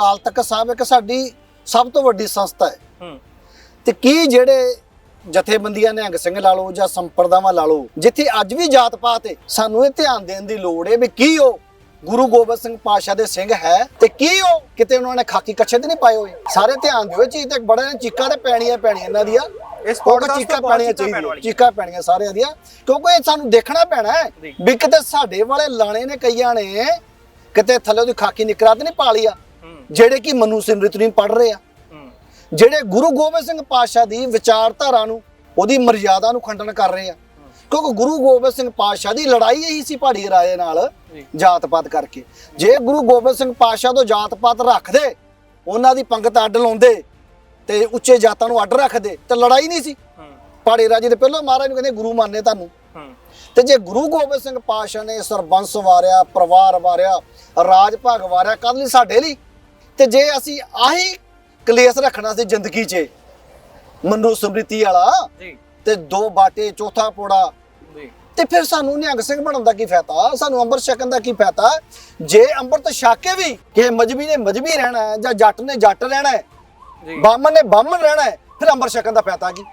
ਅਕਾਲ ਤਖਤ ਸਾਹਿਬ ਇੱਕ ਸਾਡੀ ਸਭ ਤੋਂ ਵੱਡੀ ਸੰਸਥਾ ਹੈ। ਹੂੰ। ਤੇ ਕੀ ਜਿਹੜੇ ਜਥੇਬੰਦੀਆਂ ਨਿਹੰਗ ਸਿੰਘ ਲਾ ਲਓ ਜਾਂ ਸੰਪਰਦਾਵਾਂ ਲਾ ਲਓ ਜਿੱਥੇ ਅੱਜ ਵੀ ਜਾਤ ਪਾਤ ਹੈ ਸਾਨੂੰ ਇਹ ਧਿਆਨ ਦੇਣ ਦੀ ਲੋੜ ਹੈ ਵੀ ਕੀ ਉਹ ਗੁਰੂ ਗੋਬਿੰਦ ਸਿੰਘ ਪਾਤਸ਼ਾਹ ਦੇ ਸਿੰਘ ਹੈ ਤੇ ਕੀ ਉਹ ਕਿਤੇ ਉਹਨਾਂ ਨੇ ਖਾਕੀ ਕੱਛੇ ਤੇ ਨਹੀਂ ਪਾਏ ਹੋਏ। ਸਾਰੇ ਧਿਆਨ ਦਿਓ ਇਹ ਚੀਜ਼ ਤੇ ਬੜੇ ਚੀਕਾਂ ਤੇ ਪੈਣੀਆਂ ਪੈਣੀਆਂ ਇਹਨਾਂ ਦੀਆਂ। ਇਸ podcast ਚੀਕਾਂ ਪੈਣੀਆਂ ਚਾਹੀਦੀਆਂ। ਚੀਕਾਂ ਪੈਣੀਆਂ ਸਾਰਿਆਂ ਦੀਆਂ ਕਿਉਂਕਿ ਇਹ ਸਾਨੂੰ ਦੇਖਣਾ ਪੈਣਾ ਹੈ। ਵੀ ਕਿਤੇ ਸਾਡੇ ਵਾਲੇ ਲਾਣੇ ਨੇ ਕਈਆਂ ਨੇ ਕਿਤੇ ਥੱਲੇ ਉਹਦੀ ਖਾਕੀ ਨਿਕਰਾ ਤੇ ਨਹੀਂ ਪਾ ਲਈ ਆ। ਹੂੰ ਜਿਹੜੇ ਕਿ ਮਨੂ ਸਿਮਰਿਤ ਨੂੰ ਪੜ ਰਹੇ ਆ। ਜਿਹੜੇ ਗੁਰੂ ਗੋਬਿੰਦ ਸਿੰਘ ਪਾਤਸ਼ਾਹ ਦੀ ਵਿਚਾਰਧਾਰਾ ਨੂੰ ਉਹਦੀ ਮਰਜ਼ਾਦਾ ਨੂੰ ਖੰਡਨ ਕਰ ਰਹੇ ਆ। ਕਿਉਂਕਿ ਗੁਰੂ ਗੋਬਿੰਦ ਸਿੰਘ ਪਾਤਸ਼ਾਹ ਦੀ ਲੜਾਈ ਇਹੀ ਸੀ ਪਹਾੜੀ ਰਾਜੇ ਨਾਲ। ਜਾਤ-ਪਾਤ ਕਰਕੇ। ਜੇ ਗੁਰੂ ਗੋਬਿੰਦ ਸਿੰਘ ਪਾਤਸ਼ਾਹ ਤੋਂ ਜਾਤ-ਪਾਤ ਰੱਖਦੇ ਉਹਨਾਂ ਦੀ ਪੰਗਤ ਅੱਡ ਲਾਉਂਦੇ ਤੇ ਉੱਚੇ ਜਾਤਾਂ ਨੂੰ ਅੱਡ ਰੱਖਦੇ ਤੇ ਲੜਾਈ ਨਹੀਂ ਸੀ। ਪਹਾੜੀ ਰਾਜੇ ਦੇ ਪਹਿਲਾਂ ਮਹਾਰਾਜ ਨੂੰ ਕਹਿੰਦੇ ਗੁਰੂ ਮੰਨਨੇ ਤੁਹਾਨੂੰ। ਤੇ ਜੇ ਗੁਰੂ ਗੋਬਿੰਦ ਸਿੰਘ ਪਾਤਸ਼ਾਹ ਨੇ ਸਰਬੰਸ ਵਾਰਿਆ ਪਰਿਵਾਰ ਵਾਰਿਆ ਰਾਜ ਭਾਗ ਵਾਰਿਆ ਕਦ ਲਈ? ਸਾਡੇ ਲਈ। ਤੇ ਜੇ ਅਸੀਂ ਆਹੀ ਕਲੇਸ਼ ਰੱਖਣਾ ਸੀ ਜ਼ਿੰਦਗੀ 'ਚ ਮਨੋ ਸਮ੍ਰਿਤੀ ਵਾਲਾ ਜੀ। ਤੇ ਦੋ ਬਾਟੇ ਚੌਥਾ ਪੋੜਾ ਜੀ। ਤੇ ਫਿਰ ਸਾਨੂੰ ਨਿਹੰਗ ਸਿੰਘ ਬਣਨ ਦਾ ਕੀ ਫਾਇਦਾ? ਸਾਨੂੰ ਅੰਮ੍ਰਿਤ ਛਕਣ ਦਾ ਕੀ ਫਾਇਦਾ? ਜੇ ਅੰਮ੍ਰਿਤ ਛਕ ਕੇ ਵੀ ਕਿ ਮਜਬੀ ਨੇ ਮਜਬੀ ਰਹਿਣਾ ਹੈ ਜਾਂ ਜੱਟ ਨੇ ਜੱਟ ਰਹਿਣਾ ਹੈ ਜੀ। ਬਾਮਨ ਨੇ ਬਾਮਨ ਰਹਿਣਾ ਹੈ ਫਿਰ ਅੰਮ੍ਰਿਤ ਛਕਣ ਦਾ ਫਾਇਦਾ ਕੀ?